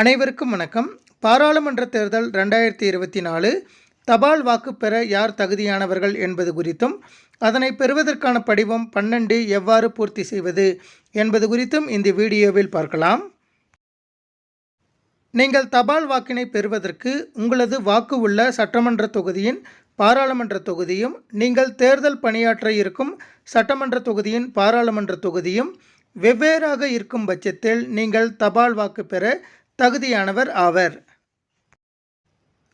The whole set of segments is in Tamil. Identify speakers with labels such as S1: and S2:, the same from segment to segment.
S1: அனைவருக்கும் வணக்கம். பாராளுமன்ற தேர்தல் ரெண்டாயிரத்தி இருபத்தி நாலு தபால் வாக்கு பெற யார் தகுதியானவர்கள் என்பது குறித்தும் அதனை பெறுவதற்கான படிவம் பன்னெண்டு எவ்வாறு பூர்த்தி செய்வது என்பது குறித்தும் இந்த வீடியோவில் பார்க்கலாம். நீங்கள் தபால் வாக்கினை பெறுவதற்கு உங்களது வாக்கு உள்ள சட்டமன்ற தொகுதியின் பாராளுமன்ற தொகுதியும் நீங்கள் தேர்தல் பணியாற்ற இருக்கும் சட்டமன்ற தொகுதியின் பாராளுமன்ற தொகுதியும் வெவ்வேறாக இருக்கும் பட்சத்தில் நீங்கள் தபால் வாக்கு பெற தகுதியானவர் ஆவர்.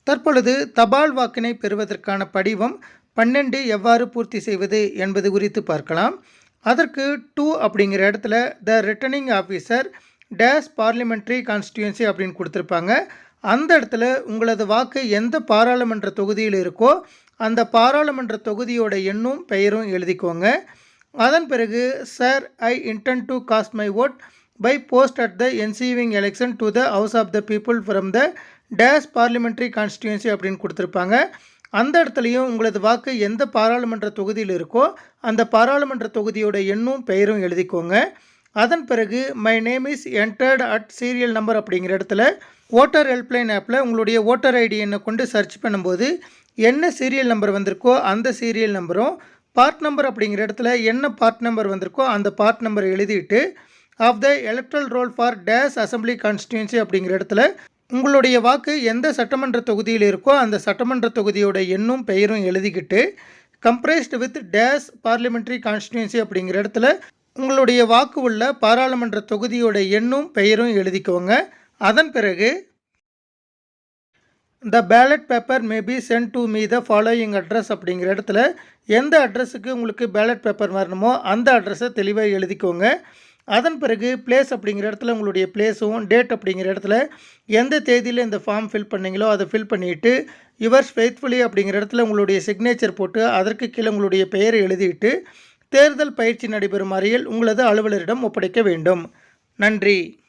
S1: தற்பொழுது தபால் வாக்கினை பெறுவதற்கான படிவம் பன்னெண்டு எவ்வாறு பூர்த்தி செய்வது என்பது குறித்து பார்க்கலாம். அதற்கு டூ அப்படிங்கிற இடத்துல the returning officer dash parliamentary constituency அப்படின்னு கொடுத்துருப்பாங்க. அந்த இடத்துல உங்களது வாக்கு எந்த பாராளுமன்ற தொகுதியில் இருக்கோ அந்த பாராளுமன்ற தொகுதியோட எண்ணும் பெயரும் எழுதிக்கோங்க. அதன் பிறகு sir I intend to cast my vote by post at the ensuing election to the House of the People from the dash parliamentary constituency அப்படின்னு கொடுத்துருப்பாங்க. அந்த இடத்துலையும் உங்களது வாக்கு எந்த பாராளுமன்ற தொகுதியில் இருக்கோ அந்த பாராளுமன்ற தொகுதியோட எண்ணும் பெயரும் எழுதிக்கோங்க. அதன் பிறகு my name is entered at serial number அப்படிங்கிற இடத்துல ஓட்டர் ஹெல்ப்லைன் ஆப்பில் உங்களுடைய ஓட்டர் ஐடி எண்ணை கொண்டு சர்ச் பண்ணும்போது என்ன சீரியல் நம்பர் வந்திருக்கோ அந்த சீரியல் நம்பரும் பார்ட் நம்பர் அப்படிங்கிற இடத்துல என்ன பார்ட் நம்பர் வந்திருக்கோ அந்த பார்ட் நம்பரை எழுதிட்டு of the electoral roll for dash assembly constituency அப்படிங்கிற இடத்துல உங்களுடைய வாக்கு எந்த சட்டமன்ற தொகுதியில் இருக்கோ அந்த சட்டமன்ற தொகுதியோட எண்ணும் பெயரும் எழுதிக்கிட்டு comprised with dash parliamentary constituency அப்படிங்கிற இடத்துல உங்களுடைய வாக்கு உள்ள பாராளுமன்ற தொகுதியோட எண்ணும் பெயரும் எழுதிக்கோங்க. அதன் பிறகு the ballot paper may be sent to me the following address அப்படிங்கிற இடத்துல எந்த அட்ரஸுக்கு உங்களுக்கு பேலட் பேப்பர் வரணுமோ அந்த அட்ரஸை தெளிவாக எழுதிக்கோங்க. அதன் பிறகு பிளேஸ் அப்படிங்கிற இடத்துல உங்களுடைய பிளேஸும் டேட் அப்படிங்கிற இடத்துல எந்த தேதியில் இந்த ஃபார்ம் ஃபில் பண்ணீங்களோ அதை ஃபில் பண்ணிவிட்டு யுவர்ஸ் ஃபெய்த்ஃபுல்லி அப்படிங்கிற இடத்துல உங்களுடைய சிக்னேச்சர் போட்டு அதற்கு கீழே உங்களுடைய பெயரை எழுதிட்டு தேர்தல் பயிற்சி நடைபெறும் அறையில் உங்களது அலுவலரிடம் ஒப்படைக்க வேண்டும். நன்றி.